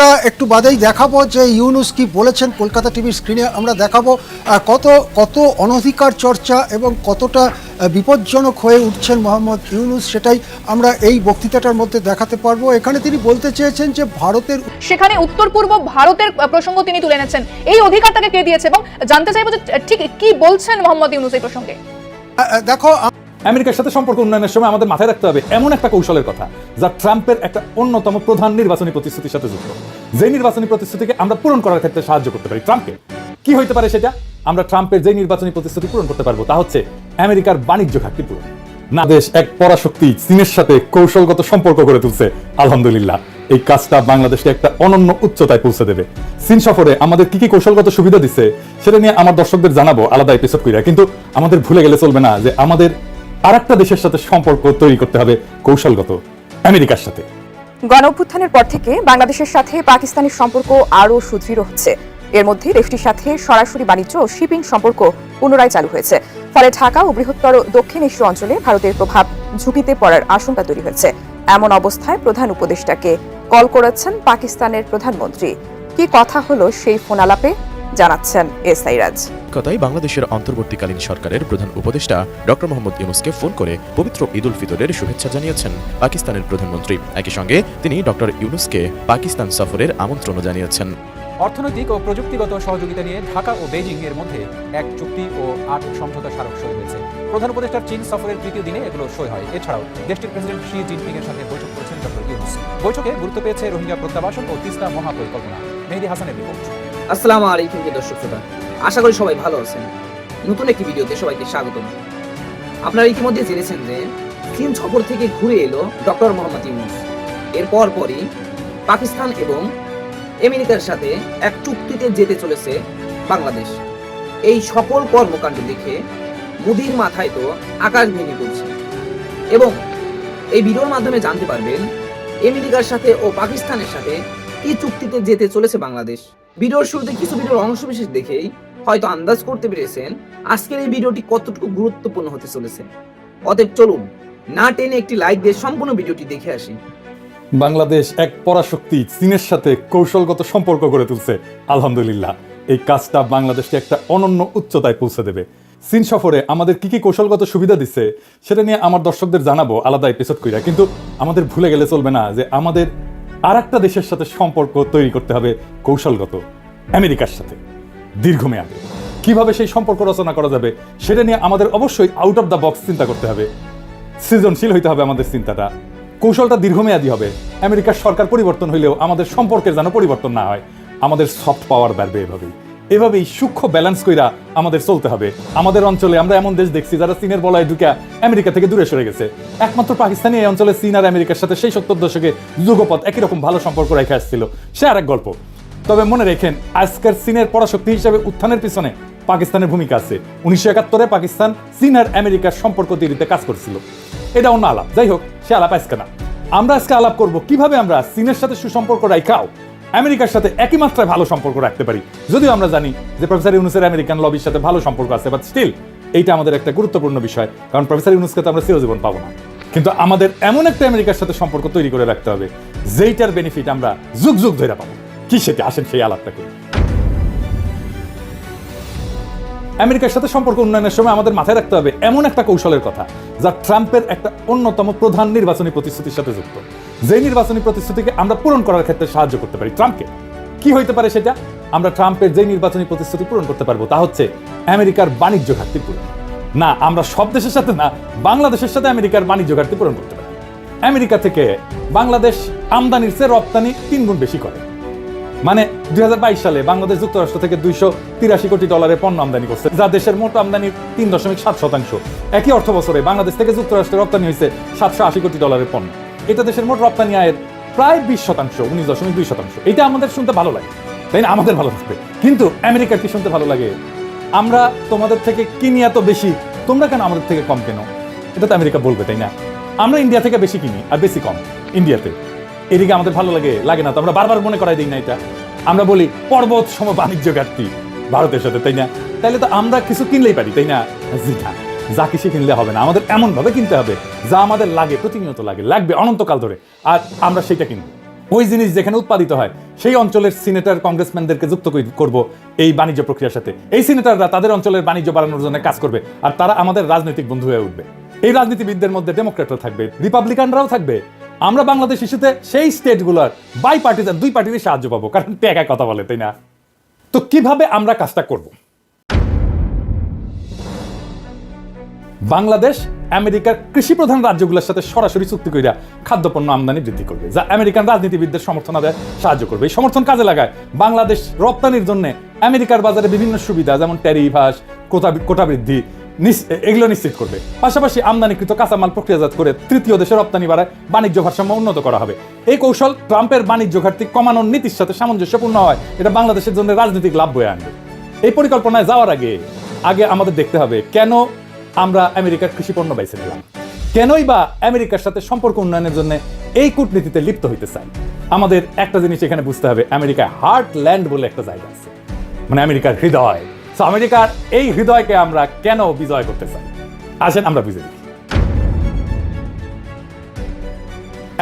আমরা একটু বাদেই দেখাবো যে ইউনুস কি বলেছেন কলকাতা টিভির স্ক্রিনে আমরা দেখাবো কত কত অনধিকার চর্চা এবং কতটা বিপজ্জনক হয়ে উঠছেন মোহাম্মদ ইউনুস সেটাই আমরা এই বক্তৃতাটার মধ্যে দেখাতে পারব। এখানে তিনি বলতে চেয়েছেন যে ভারতের সেখানে উত্তর পূর্ব ভারতের প্রসঙ্গ তিনি তুলে এনেছেন। এই অধিকার তাকে কে দিয়েছে এবং জানতে চাইব যে ঠিক কি বলছেন মোহাম্মদ ইউনুস এই প্রসঙ্গে? দেখো আমেরিকার সাথে সম্পর্ক উন্নয়নের সময় আমাদের মাথায় রাখতে হবে এমন একটা কৌশলের কথা যা ট্রাম্পের একটা অন্যতম প্রধান নির্বাচনী প্রতিশ্রুতির সাথে যুক্ত। যে নির্বাচনী প্রতিশ্রুতিকে আমরা পূরণ করার ক্ষেত্রে সাহায্য করতে পারি ট্রাম্পকে। কি হইতে পারে সেটা? আমরা ট্রাম্পের যে নির্বাচনী প্রতিশ্রুতি পূরণ করতে পারব তা হচ্ছে আমেরিকার বাণিজ্য ঘাটতি পূরণ। না দেশ এক পরাশক্তি চীনের সাথে কৌশলগত সম্পর্ক গড়ে তুলছে, আলহামদুলিল্লাহ। এই কাজটা বাংলাদেশকে একটা অনন্য উচ্চতায় পৌঁছে দেবে। চীন সফরে আমাদের কি কি কৌশলগত সুবিধা দিচ্ছে সেটা নিয়ে আমার দর্শকদের জানাব আলাদা এপিসোড কইরা। কিন্তু আমাদের ভুলে গেলে চলবে না যে আমাদের আর একটা দেশের সাথে সম্পর্ক তৈরি করতে হবে কৌশলগত, আমেরিকার সাথে। গণ অভ্যুত্থানের পর থেকে বাংলাদেশের সাথে পাকিস্তানের সম্পর্ক আরও সুদৃঢ় হচ্ছে। এর মধ্যে দেশটির সাথে সরাসরি বাণিজ্য ও শিপিং সম্পর্ক পুনরায় চালু হয়েছে। ফলে ঢাকা ও বৃহত্তর দক্ষিণ এশীয় অঞ্চলে ভারতের প্রভাব ঝুঁকিতে পড়ার আশঙ্কা তৈরি হয়েছে। এমন অবস্থায় প্রধান উপদেষ্টাকে কল করেছেন পাকিস্তানের প্রধানমন্ত্রী। কি কথা হলো সেই ফোন আলাপে? জানাচ্ছেন এস আইরাজ কথাই বাংলাদেশের অন্তর্বর্তীকালীন সরকারের প্রধান উপদেষ্টা ডক্টর মোহাম্মদ ইউনুসকে ফোন করে পবিত্র ঈদ উল ফিতরের শুভেচ্ছা জানিয়েছেন পাকিস্তানের প্রধানমন্ত্রী। একই সঙ্গে তিনি ডক্টর ইউনুসকে পাকিস্তান সফরের আমন্ত্রণও জানিয়েছেন। অর্থনৈতিক ও প্রযুক্তিগত সহযোগিতা নিয়ে ঢাকা ও বেজিং এর মধ্যে এক চুক্তি ও আট সমঝোতা স্মারক সই হয়েছে। প্রধান উপদেষ্টার চীন সফরের তৃতীয় দিনে এগুলো সই হয়। এছাড়াও দেশটির প্রেসিডেন্ট শি জিনপিং এর সাথে বৈঠক করেছেন ডক্টর ইউনুস। বৈঠকে গুরুত্ব পেয়েছে রোহিঙ্গা প্রত্যাবাসন ও তিস্তা মহাপরিকল্পনা। মেহেদি হাসানের রিপোর্ট। আসসালামু আলাইকুম প্রিয় দর্শক শ্রোতা। আশা করি সবাই ভালো আছেন। নতুন একটি ভিডিওতে সবাইকে স্বাগতম। আপনারা ইতিমধ্যে জেনেছেন যে চীন সফর থেকে ঘুরে এলো ডক্টর মোহাম্মদ ইউনুস। এরপর পরই পাকিস্তান এবং আমেরিকার সাথে এক চুক্তিতে যেতে চলেছে বাংলাদেশ। এই সকল কর্মকাণ্ড দেখে মোদির মাথায় তো আকাশ ভেঙে পড়ছে। এবং এই ভিডিওর মাধ্যমে জানতে পারবেন, আমেরিকার সাথে ও পাকিস্তানের সাথে কি চুক্তিতে যেতে চলেছে বাংলাদেশ। ভিডিওর শুরুতে কিছু ভিডিওর অংশ বিশেষ দেখেই হয়তো আন্দাজ করতে পেরেছেন আজকের এই ভিডিওটি কতটুকু গুরুত্বপূর্ণ হতে চলেছে। অতএব চলুন, না টেনে একটি লাইক দিয়ে সম্পূর্ণ ভিডিওটি দেখে আসি। বাংলাদেশ এক পরাশক্তি চীনের সাথে কৌশলগত সম্পর্ক গড়ে তুলছে, আলহামদুলিল্লাহ। এই কাজটা বাংলাদেশকে একটা অনন্য উচ্চতায় পৌঁছে দেবে। চীন সফরে আমাদের কি কি কৌশলগত সুবিধা দিচ্ছে, সেটা নিয়ে আমার দর্শকদের জানাব আলাদা এপিসোড কইরা। কিন্তু আমাদের ভুলে গেলে চলবে না যে আমাদের আর একটা দেশের সাথে সম্পর্ক তৈরি করতে হবে কৌশলগত, আমেরিকার সাথে, দীর্ঘমেয়াদে। কীভাবে সেই সম্পর্ক রচনা করা যাবে, সেটা নিয়ে আমাদের অবশ্যই আউট অফ দ্য বক্স চিন্তা করতে হবে। সৃজনশীল হইতে হবে আমাদের চিন্তাটা। কৌশলটা দীর্ঘমেয়াদী হবে। আমেরিকার সরকার পরিবর্তন হইলেও আমাদের সম্পর্কের যেন পরিবর্তন না হয়, আমাদের সফট পাওয়ার বাড়বে এভাবেই। এভাবেই সূক্ষ্ম ব্যালেন্স কইরা আমাদের চলতে হবে। আমাদের অঞ্চলে আমরা এমন দেশ দেখছি যারা চীনের বলয় ঢুকা আমেরিকা থেকে দূরে সরে গেছে। একমাত্র পাকিস্তানি এই অঞ্চলে চীন আর আমেরিকার সাথে সেই সত্তর দশকে যুগপথ একই রকম ভালো সম্পর্ক রেখে আসছিল। সে আরেক গল্প। তবে মনে রেখেন, আজকের চীনের পরাশক্তি হিসাবে উত্থানের পিছনে পাকিস্তানের ভূমিকা আছে। উনিশশো একাত্তরে পাকিস্তান চীন আর আমেরিকার সম্পর্ক তৈরিতে কাজ করছিল। এটা অন্য আলাপ। যাই হোক, সে আলাপ আজকে না। আমরা আজকে আলাপ করব কীভাবে আমরা চীনের সাথে সুসম্পর্ক রাখাও আমেরিকার সাথে একই মাত্রায় ভালো সম্পর্ক রাখতে পারি। যদিও আমরা জানি যে প্রফেসর ইউনুসের আমেরিকান লবির সাথে ভালো সম্পর্ক আছে বাট স্টিল এইটা আমাদের একটা গুরুত্বপূর্ণ বিষয়, কারণ প্রফেসর ইউনুসকে তো আমরা চিরজীবন পাবো না। কিন্তু আমাদের এমন একটা আমেরিকার সাথে সম্পর্ক তৈরি করে রাখতে হবে, যেইটার বেনিফিট আমরা যুগ যুগ ধরে পাবো। কি সেটা? আসেন সেই আলাপটা করি। আমেরিকার সাথে সম্পর্ক উন্নয়নের সময় আমাদের মাথায় রাখতে হবে এমন একটা কৌশলের কথা, যা ট্রাম্পের একটা অন্যতম প্রধান নির্বাচনী প্রতিশ্রুতির সাথে যুক্ত। যে নির্বাচনী প্রতিশ্রুতিকে আমরা পূরণ করার ক্ষেত্রে সাহায্য করতে পারি, ট্রাম্পকে। কি হইতে পারে সেটা? আমরা ট্রাম্পের যে নির্বাচনী প্রতিশ্রুতি পূরণ করতে পারব, তা হচ্ছে আমেরিকার বাণিজ্য ঘাটতি পূরণ। না, আমরা সব দেশের সাথে না, বাংলাদেশের সাথে আমেরিকার বাণিজ্য ঘাটতি পূরণ করতে পারি। আমেরিকা থেকে বাংলাদেশ আমদানির চেয়ে রপ্তানি তিন গুণ বেশি করে। মানে দুই হাজার বাইশ সালে বাংলাদেশ যুক্তরাষ্ট্র থেকে দুইশো তিরাশি কোটি ডলারের পণ্য আমদানি করছে, যা দেশের মোট আমদানির তিন দশমিক সাত শতাংশ। একই অর্থ বছরে বাংলাদেশ থেকে যুক্তরাষ্ট্রে রপ্তানি হয়েছে সাতশো আশি কোটি ডলারের পণ্য। এটা দেশের মোট রপ্তানি আয়ের প্রায় বিশ শতাংশ, উনিশ দশমিক দুই শতাংশ। এটা আমাদের শুনতে ভালো লাগে। তাই না? আমাদের ভালো লাগবে কিন্তু আমেরিকার কি শুনতে ভালো লাগে? আমরা তোমাদের থেকে কিনি এত বেশি, তোমরা কেন আমাদের থেকে কম কেন? এটা তো আমেরিকা বলবে, তাই না? আমরা ইন্ডিয়া থেকে বেশি কিনি, আর বেশি কম, ইন্ডিয়াতে। এদিকে আমাদের ভালো লাগে লাগে না তো? আমরা বারবার মনে করাই দিই না এটা। আমরা বলি, পর্বত সম বাণিজ্য ঘাটতি, ভারতের সাথে, তাই না? তাইলে তো আমরা কিছু কিনলেই পারি, তাই না? জি না যা কিছু কিনলে হবে না। আমাদের এমন ভাবে কিনতে হবে, যা আমাদের লাগে, প্রতিনিয়ত লাগে, লাগবে অনন্তকাল ধরে। আর আমরা সেটা কিনবো। ওই জিনিস যেখানে উৎপাদিত হয়, সেই অঞ্চলের সিনেটর কংগ্রেসম্যানদেরকে যুক্ত করব এই বাণিজ্য প্রক্রিয়ার সাথে। এই সিনেটররা তাদের অঞ্চলের বাণিজ্য বাড়ানোর জন্য কাজ করবে, আর তারা আমাদের রাজনৈতিক বন্ধু হয়ে উঠবে। এই রাজনীতিবিদদের মধ্যে ডেমোক্রেটরা থাকবে, রিপাবলিকানরাও থাকবে। আমরা বাংলাদেশ ইস্যুতে সেই স্টেটগুলোর বাই পার্টিজান দুই পার্টিরই সাহায্য পাবো, কারণ একা কথা বলে, তাই না? তো কীভাবে আমরা কাজটা করব? বাংলাদেশ, আমেরিকার কৃষি প্রধান রাজ্যগুলোর সাথে সরাসরি চুক্তি কইরা খাদ্যপণ্য আমদানি বৃদ্ধি করবে। যা আমেরিকান রাজনীতিবিদদের সমর্থন আদায় সাহায্য করবে। এই সমর্থন কাজে লাগায় বাংলাদেশ রপ্তানির জন্য আমেরিকার বাজারে বিভিন্ন সুবিধা, যেমন ট্যারিফাস কোটা কোটা বৃদ্ধি এগুলো নিশ্চিত করবে। পাশাপাশি আমদানিকৃত কাঁচামাল প্রক্রিয়াজাত করে তৃতীয় দেশে রপ্তানি বাড়ায় বাণিজ্য ভারসাম্য উন্নত করা হবে। এই কৌশল ট্রাম্পের বাণিজ্য ঘাটতি কমানোর নীতির সাথে সামঞ্জস্যপূর্ণ হয়। এটা বাংলাদেশের জন্য রাজনৈতিক লাভ বয়ে আনবে। এই পরিকল্পনায় যাওয়ার আগে আগে আমাদের দেখতে হবে কেন আমরা আমেরিকার কৃষি পণ্য বেছে নিলাম। কেনই বা আমেরিকার সাথে সম্পর্ক উন্নয়নের জন্য এই কূটনীতিতে লিপ্ত হইতে চাই? আমাদের একটা জিনিস এখানে বুঝতে হবে, আমেরিকায় হার্ট ল্যান্ড বলে একটা জায়গা আছে। মানে আমেরিকার হৃদয়। তো আমেরিকার এই হৃদয়কে আমরা কেন বিজয় করতে চাই? আসেন আমরা বুঝে দেখি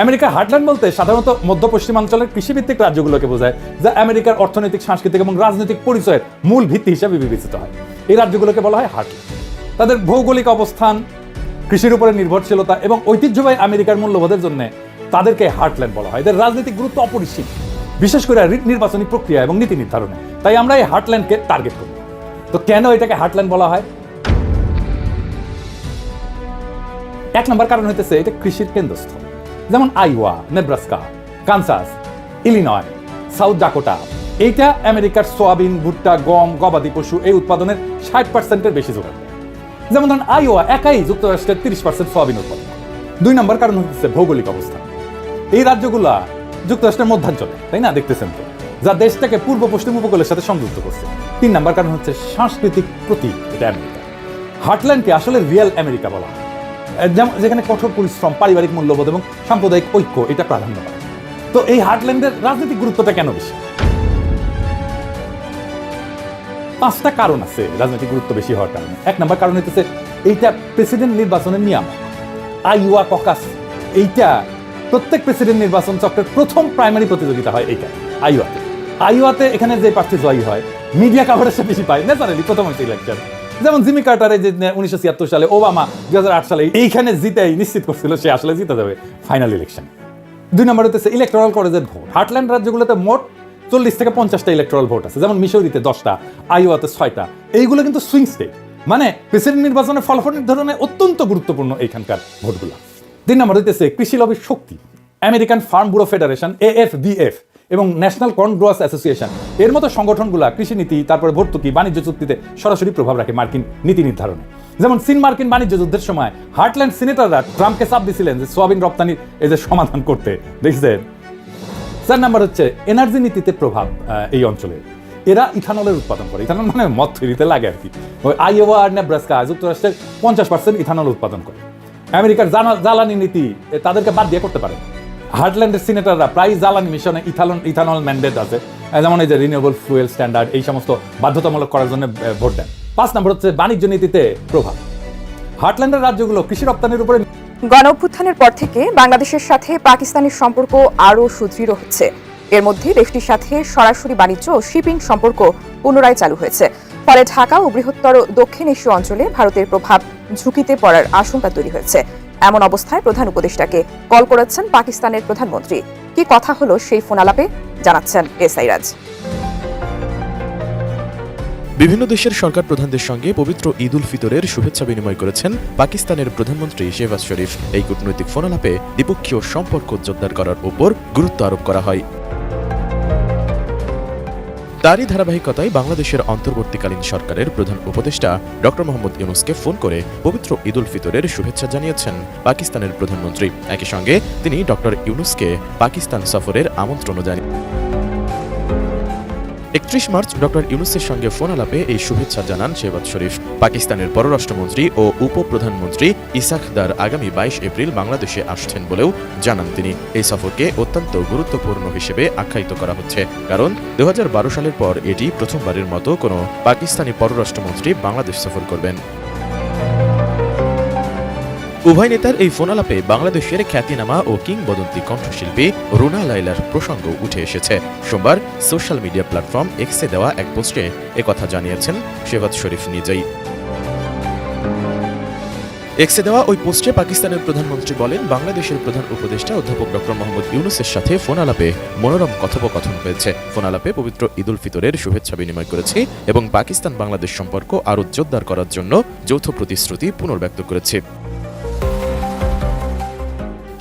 আমেরিকার হার্টল্যান্ড বলতে সাধারণত মধ্য পশ্চিমাঞ্চলের কৃষিভিত্তিক রাজ্যগুলোকে বোঝায়, যা আমেরিকার অর্থনৈতিক, সাংস্কৃতিক এবং রাজনৈতিক পরিচয়ের মূল ভিত্তি হিসেবে বিবেচিত হয়। এই রাজ্যগুলোকে বলা হয় হার্টল্যান্ড তাদের ভৌগোলিক অবস্থান, কৃষির উপরে নির্ভরশীলতা এবং ঐতিহ্যবাহী আমেরিকার মূল্যবোধের জন্য তাদেরকে হার্টল্যান্ড বলা হয়। এদের রাজনৈতিক গুরুত্ব অপরিসীম, বিশেষ করে নির্বাচনী প্রক্রিয়া এবং নীতি নির্ধারণে। তাই আমরা এই হার্টল্যান্ডকে টার্গেট করি তো কেন এটাকে হার্টল্যান্ড বলা হয়? এক নম্বর কারণ হইতেছে এটা কৃষির কেন্দ্রস্থল। যেমন Iowa, Nebraska, Kansas, Illinois, South Dakota, এইটা আমেরিকার সোয়াবিন, ভুট্টা, গম, গবাদি পশু এই উৎপাদনের ষাট পার্সেন্টের বেশি দেয়। যেমন ধরেন আইওয়া একাই যুক্তরাষ্ট্রের তিরিশ পার্সেন্ট সোয়াবিন উৎপাদন। দুই নম্বর কারণ হচ্ছে ভৌগোলিক অবস্থান এই রাজ্যগুলা যুক্তরাষ্ট্রের মধ্যাঞ্চলে, তাই না? দেখতেছেন তো। যা দেশটাকে পূর্ব পশ্চিম উপকূলের সাথে সংযুক্ত করছে। তিন নম্বর কারণ হচ্ছে সাংস্কৃতিক প্রতীক, এটা আমেরিকা। হার্টল্যান্ডকে আসলে রিয়েল আমেরিকা বলা হয়। যেমন যেখানে কঠোর পরিশ্রম, পারিবারিক মূল্যবোধ এবং সাম্প্রদায়িক ঐক্য, এটা প্রাধান্য পায়। তো এই হার্টল্যান্ডের রাজনৈতিক গুরুত্বটা কেন বেশি? পাঁচটা কারণ আছে রাজনৈতিক গুরুত্ব বেশি হওয়ার কারণে। এক নম্বর কারণ হইতেছে, এইটা প্রেসিডেন্ট নির্বাচনের নিয়ম। আইওয়া ককাস, এইটা প্রত্যেক প্রেসিডেন্ট নির্বাচন চক্রের প্রথম প্রাইমারি প্রতিযোগিতা হয় এইটা, আইওয়াতে। আইওয়াতে এখানে যে প্রার্থী জয়ী হয় মিডিয়া কাভারেজটা বেশি পায়। ন্যাচারালি প্রথম হচ্ছে ইলেকশন যেমন জিমি কার্টারে যে উনিশশো ছিয়াত্তর সালে ওবামা দুই হাজার আট সালে এইখানে জিতেই নিশ্চিত করছিল সে আসলে জিতে যাবে ফাইনাল ইলেকশন দুই নম্বর হচ্ছে ইলেকট্রাল কলেজের ভোট। হার্টল্যান্ড রাজ্যগুলোতে মোট চল্লিশ থেকে পঞ্চাশটা ইলেকট্রাল ভোট আছে। যেমন মিশরিতে দশটা, আইওয়াতে ছয়টা। এইগুলো কিন্তু সুইং স্টেট মানে প্রেসিডেন্ট নির্বাচনের ফলাফল নির্ধারণে অত্যন্ত গুরুত্বপূর্ণ এইখানকার ভোটগুলো। তিন নম্বর হইতেছে কৃষি লবির শক্তি। American farm bureau federation AFBF এবং ন্যাশনাল কর্ন গ্রোয়ার্স অ্যাসোসিয়েশন এর মতো সংগঠনগুলো কৃষি নীতি, তারপরে ভর্তুকি, বাণিজ্য চুক্তিতে সরাসরি প্রভাব রাখে মার্কিন নীতি নির্ধারণে। যেমন চীন মার্কিন বাণিজ্য যুদ্ধের সময় হার্টল্যান্ড সিনেটররা ট্রাম্পকে চাপ দিছিলেন যে সোয়াবিন রপ্তানির এই যে সমাধান করতে। দেখছেন? চার নাম্বার হচ্ছে এনার্জি নীতিতে প্রভাব এই অঞ্চলে। এরা ইথানলের উৎপাদন করে। ইথানল মানে মদ তৈরিতে লাগে আর কি। ওই আইওয়া আর নেব্রাস্কা, যুক্তরাষ্ট্রের পঞ্চাশ পার্সেন্ট ইথানল উৎপাদন করে। আমেরিকার জ্বালানি নীতি তাদেরকে বাদ দিয়ে করতে পারে। হার্টল্যান্ডের সিনেটররা প্রায় জ্বালানি মিশনে ইথানল ইথানল ম্যান্ডেট আছে। যেমন এই যে রিনিউয়েবল ফুয়েল স্ট্যান্ডার্ড, এই সমস্ত বাধ্যতামূলক করার জন্য ভোট দেন। পাঁচ নম্বর হচ্ছে বাণিজ্য নীতিতে প্রভাব। হার্টল্যান্ডের রাজ্যগুলো কৃষি রপ্তানির উপরে গণ অভ্যুত্থানের পর থেকে বাংলাদেশের সাথে পাকিস্তানের সম্পর্ক আরও সুদৃঢ় হচ্ছে। এর মধ্যে দেশটির সাথে সরাসরি বাণিজ্য ও শিপিং সম্পর্ক পুনরায় চালু হয়েছে। ফলে ঢাকা ও বৃহত্তর দক্ষিণ এশীয় অঞ্চলে ভারতের প্রভাব ঝুঁকিতে পড়ার আশঙ্কা তৈরি হয়েছে। এমন অবস্থায় প্রধান উপদেষ্টাকে কল করেছেন পাকিস্তানের প্রধানমন্ত্রী। কি কথা হলো সেই ফোন আলাপে? জানাচ্ছেন এস আই রাজ। বিভিন্ন দেশের সরকার প্রধানদের সঙ্গে পবিত্র ঈদ উল ফিতরের শুভেচ্ছা বিনিময় করেছেন পাকিস্তানের প্রধানমন্ত্রী শেহবাজ শরীফ। এই কূটনৈতিক ফোনালাপে দ্বিপক্ষীয় সম্পর্ক জোরদার করার উপর গুরুত্ব আরোপ করা হয়। তারই ধারাবাহিকতায় বাংলাদেশের অন্তর্বর্তীকালীন সরকারের প্রধান উপদেষ্টা ডক্টর মোহাম্মদ ইউনুসকে ফোন করে পবিত্র ঈদ উল ফিতরের শুভেচ্ছা জানিয়েছেন পাকিস্তানের প্রধানমন্ত্রী। একই সঙ্গে তিনি ডক্টর ইউনুসকে পাকিস্তান সফরের আমন্ত্রণও জানিয়েছেন একত্রিশ মার্চ ডক্টর ইউনুসের সঙ্গে ফোন আলাপে এই শুভেচ্ছা জানান শেহবাজ শরীফ। পাকিস্তানের পররাষ্ট্রমন্ত্রী ও উপপ্রধানমন্ত্রী ইসাক দার আগামী বাইশ এপ্রিল বাংলাদেশে আসছেন বলেও জানান তিনি। এই সফরকে অত্যন্ত গুরুত্বপূর্ণ হিসেবে আখ্যায়িত করা হচ্ছে। কারণ দু হাজার বারো সালের পর এটি প্রথমবারের মতো কোনো পাকিস্তানি পররাষ্ট্রমন্ত্রী বাংলাদেশ সফর করবেন। উভয় নেতার এই ফোনালাপে বাংলাদেশের খ্যাতিনামা ও কিংবদন্তি কণ্ঠশিল্পী রুনা লাইলার প্রসঙ্গ উঠে এসেছে। সোমবার সোশ্যাল মিডিয়া প্ল্যাটফর্ম এক্সে দেওয়া এক পোস্টে একথা জানিয়েছেন শেবাজ শরীফ নিজেই। এক্সে দেওয়া ওই পোস্টে পাকিস্তানের প্রধানমন্ত্রী বলেন, বাংলাদেশের প্রধান উপদেষ্টা অধ্যাপক ডক্টর মোহাম্মদ ইউনুসের সাথে ফোন আলাপে মনোরম কথোপকথন হয়েছে। ফোন আলাপে পবিত্র ঈদুল ফিতরের শুভেচ্ছা বিনিময় করেছি এবং পাকিস্তান বাংলাদেশ সম্পর্ক আরও জোরদার করার জন্য যৌথ প্রতিশ্রুতি পুনর্ব্যক্ত করেছে।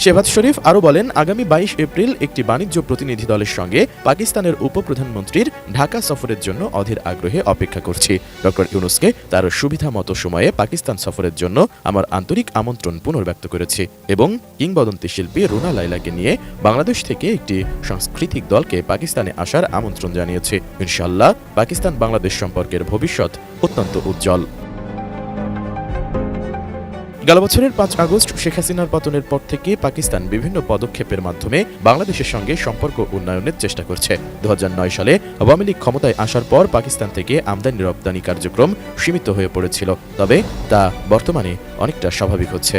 শেহবাজ শরীফ আরও বলেন, আগামী বাইশ এপ্রিল একটি বাণিজ্য প্রতিনিধি দলের সঙ্গে পাকিস্তানের উপপ্রধানমন্ত্রীর ঢাকা সফরের জন্য অধীর আগ্রহে অপেক্ষা করছি। ডক্টর ইউনুসকে তার সুবিধা মতো সময়ে পাকিস্তান সফরের জন্য আমার আন্তরিক আমন্ত্রণ পুনর্ব্যক্ত করেছি এবং কিংবদন্তি শিল্পী রুনা লাইলাকে নিয়ে বাংলাদেশ থেকে একটি সাংস্কৃতিক দলকে পাকিস্তানে আসার আমন্ত্রণ জানিয়েছি। ইনশাল্লাহ পাকিস্তান বাংলাদেশ সম্পর্কের ভবিষ্যৎ অত্যন্ত উজ্জ্বল। গেল বছরের পাঁচ আগস্ট শেখ হাসিনার পতনের পর থেকে পাকিস্তান বিভিন্ন পদক্ষেপের মাধ্যমে বাংলাদেশের সঙ্গে সম্পর্ক উন্নয়নের চেষ্টা করছে। দু হাজার নয় সালে আওয়ামী লীগ ক্ষমতায় আসার পর পাকিস্তান থেকে আমদানি রপ্তানি কার্যক্রম সীমিত হয়ে পড়েছিল। তবে তা বর্তমানে অনেকটা স্বাভাবিক হচ্ছে।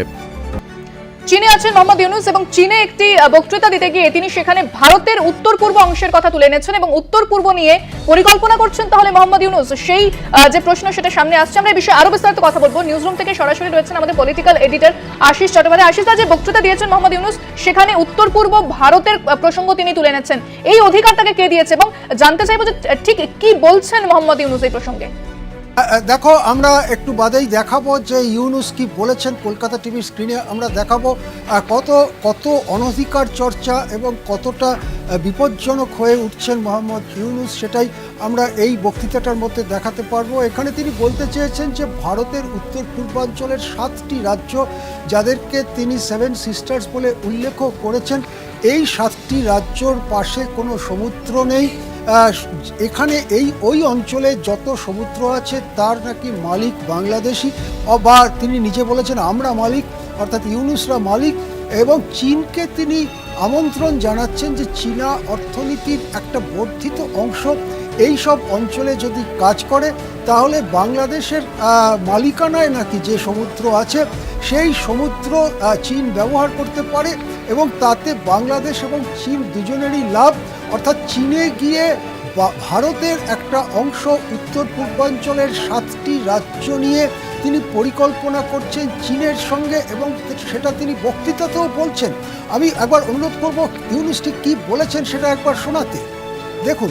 চীনে আছেন মোহাম্মদ ইউনুস এবং চীনে একটি বক্তৃতা দিতে গিয়ে তিনি সেখানে ভারতের উত্তর পূর্ব অংশের কথা তুলে এনেছেন এবং উত্তর পূর্ব নিয়ে পরিকল্পনা করছেন তাহলে মোহাম্মদ ইউনুস। সেই যে প্রশ্ন সেটা সামনে আসছে। আমরা এই বিষয়ে আরও বিস্তারিত কথা বলব। নিউজরুম থেকে সরাসরি রয়েছেন আমাদের পলিটিক্যাল এডিটর আশিস চট্টোপাধ্যায়। আশিস দা, যে বক্তৃতা দিয়েছেন মোহাম্মদ ইউনুস, সেখানে উত্তর পূর্ব ভারতের প্রসঙ্গ তিনি তুলে এনেছেন। এই অধিকার তাকে কে দিয়েছে? এবং জানতে চাইব যে, ঠিক কি বলছেন মোহাম্মদ ইউনুস এই প্রসঙ্গে? দেখো, আমরা একটু বাদেই দেখাবো যে ইউনুস কি বলেছেন কলকাতা টিভির স্ক্রিনে। আমরা দেখাবো কত কত অনধিকার চর্চা এবং কতটা বিপজ্জনক হয়ে উঠছেন মোহাম্মদ ইউনুস, সেটাই আমরা এই বক্তৃতাটার মধ্যে দেখাতে পারব। এখানে তিনি বলতে চেয়েছেন যে ভারতের উত্তর পূর্বাঞ্চলের সাতটি রাজ্য যাদেরকে তিনি সেভেন সিস্টার্স বলে উল্লেখ করেছেন, এই সাতটি রাজ্যর পাশে কোনো সমুদ্র নেই। এখানে এই, ওই অঞ্চলে যত সমুদ্র আছে, তার নাকি মালিক বাংলাদেশি। বা তিনি নিজে বলেছেন, আমরা মালিক। অর্থাৎ ইউনুসরা মালিক এবং চীনকে তিনি আমন্ত্রণ জানাচ্ছেন যে চীনা অর্থনীতির একটা বর্ধিত অংশ এই সব অঞ্চলে যদি কাজ করে, তাহলে বাংলাদেশের মালিকানায় নাকি যে সমুদ্র আছে, সেই সমুদ্র চীন ব্যবহার করতে পারে এবং তাতে বাংলাদেশ এবং চীন দুজনেরই লাভ। অর্থাৎ চীনে গিয়ে ভারতের একটা অংশ উত্তর পূর্বাঞ্চলের সাতটি রাজ্য নিয়ে তিনি পরিকল্পনা করছেন চীনের সঙ্গে এবং সেটা তিনি বক্তৃতাতেও বলছেন। আমি একবার অনুরোধ করব, ইউনুস ঠিক কী বলেছেন সেটা একবার শোনাতে। দেখুন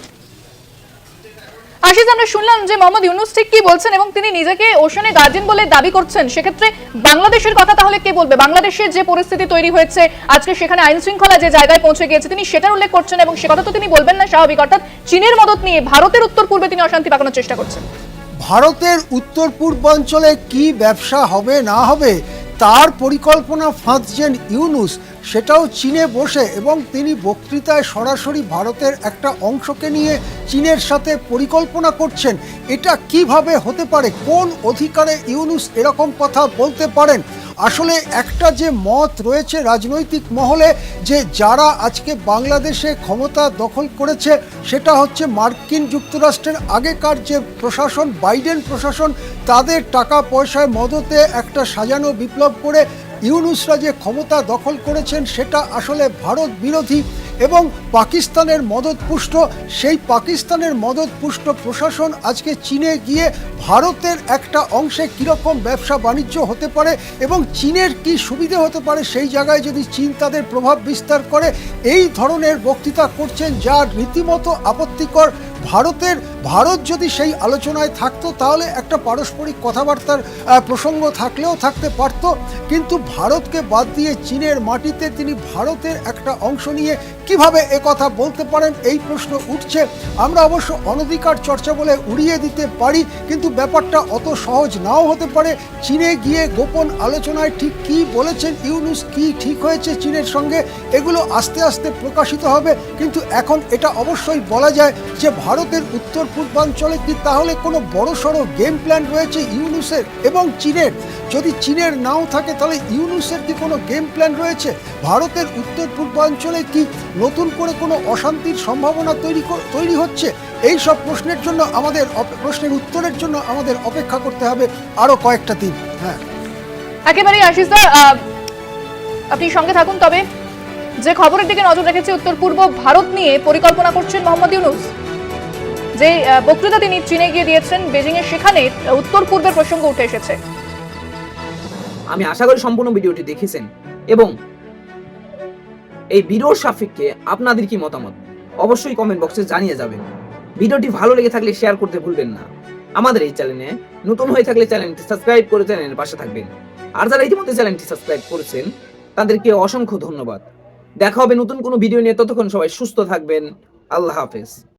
আশিস আমরা শুনলাম যে মোহাম্মদ ইউনুস ঠিক কি বলছেন এবং তিনি নিজেকে ওশানে গার্জেন বলে দাবি করছেন। সেক্ষেত্রে বাংলাদেশের কথা তাহলে কে বলবে? বাংলাদেশের যে পরিস্থিতি তৈরি হয়েছে, আজকে সেখানে আইন শৃঙ্খলা যে জায়গায় পৌঁছে গিয়েছে, তিনি সেটার উল্লেখ করছেন এবং সে কথা তো তিনি বলবেন না, স্বাভাবিক। অর্থাৎ চীনের মদত নিয়ে ভারতের উত্তর পূর্বে তিনি অশান্তি পাকানোর চেষ্টা করছেন। ভারতের উত্তর পূর্বাঞ্চলে কি ব্যবসা হবে, না হবে, তার পরিকল্পনা ফাঁদছেন ইউনুস সেটাও চীনে বসে এবং তিনি বক্তৃতায় সরাসরি ভারতের একটা অংশকে নিয়ে চীনের সাথে পরিকল্পনা করছেন। এটা কীভাবে হতে পারে? কোন অধিকারে ইউনুস এরকম কথা বলতে পারেন? আসলে একটা যে মত রয়েছে রাজনৈতিক মহলে যে যারা আজকে বাংলাদেশে ক্ষমতা দখল করেছে, সেটা হচ্ছে মার্কিন যুক্তরাষ্ট্রের আগেকার যে প্রশাসন, বাইডেন প্রশাসন, তাদের টাকা পয়সায় মদতে একটা সাজানো বিপ্লব করে ইউনুসরা যে ক্ষমতা দখল করেছেন, সেটা আসলে ভারত বিরোধী এবং পাকিস্তানের মদতপুষ্ট। সেই পাকিস্তানের মদতপুষ্ট প্রশাসন আজকে চীনে গিয়ে ভারতের একটা অংশে কীরকম ব্যবসা বাণিজ্য হতে পারে এবং চীনের কি সুবিধে হতে পারে সেই জায়গায় যদি চীন তাদের প্রভাব বিস্তার করে, এই ধরনের বক্তৃতা করছেন যা রীতিমতো আপত্তিকর। ভারতের ভারত যদি সেই আলোচনায় থাকতো, তাহলে একটা পারস্পরিক কথাবার্তার প্রসঙ্গ থাকলেও থাকতে পারত। কিন্তু ভারতকে বাদ দিয়ে চীনের মাটিতে তিনি ভারতের একটা অংশ নিয়ে কীভাবে কথা বলতে পারেন, এই প্রশ্ন উঠছে। আমরা অবশ্য অনধিকার চর্চা বলে উড়িয়ে দিতে পারি, কিন্তু ব্যাপারটা অত সহজ নাও হতে পারে। চীনে গিয়ে গোপন আলোচনায় ঠিক কি বলেছেন, ইউনুস কি ঠিক হয়েছে চীনের সঙ্গে, এগুলো আস্তে আস্তে প্রকাশিত হবে। কিন্তু এখন এটা অবশ্যই বলা যায় যে ভারতের উত্তর পূর্বাঞ্চলে কি তাহলে কোনো বড়সড় গেম প্ল্যান রয়েছে ইউনুসের এবং চীনের? যদি চীনের নাও থাকে, তাহলে ইউনুসের কি কোনো গেম প্ল্যান রয়েছে? ভারতের উত্তর পূর্বাঞ্চলে কি নতুন করে কোনো অশান্তির সম্ভাবনা তৈরি তৈরি হচ্ছে? এই সব প্রশ্নের জন্য আমাদের প্রশ্নের উত্তরের জন্য আমাদের অপেক্ষা করতে হবে আরও কয়েকটা দিন। হ্যাঁ। একেবারেই আশিস দা আপনি সঙ্গে থাকুন, তবে যে খবরের দিকে নজর রেখেছে উত্তর পূর্ব ভারত নিয়ে পরিকল্পনা করছেন মোহাম্মদ ইউনুস। যে বক্তৃতা তিনি চীনে গিয়ে দিয়েছেন বেজিং এর সেখানে উত্তর পূর্বের প্রসঙ্গ উঠে এসেছে। আমি আশা করি সম্পূর্ণ ভিডিওটি দেখেছেন। এবং এই ভিডিওর সাপেক্ষে আপনাদের কি মতামত? অবশ্যই কমেন্ট বক্সে জানিয়ে যাবেন। ভিডিওটি ভালো লেগে থাকলে শেয়ার করতে ভুলবেন না। আমাদের এই চ্যানেলে নতুন হয়ে থাকলে চ্যানেলটি সাবস্ক্রাইব করে চ্যানেলের পাশে থাকবেন। আর যারা ইতিমধ্যে চ্যানেলটি সাবস্ক্রাইব করেছেন, তাদেরকে অসংখ্য ধন্যবাদ। দেখা হবে নতুন কোনো ভিডিও নিয়ে। ততক্ষণ সবাই সুস্থ থাকবেন। আল্লাহ হাফেজ।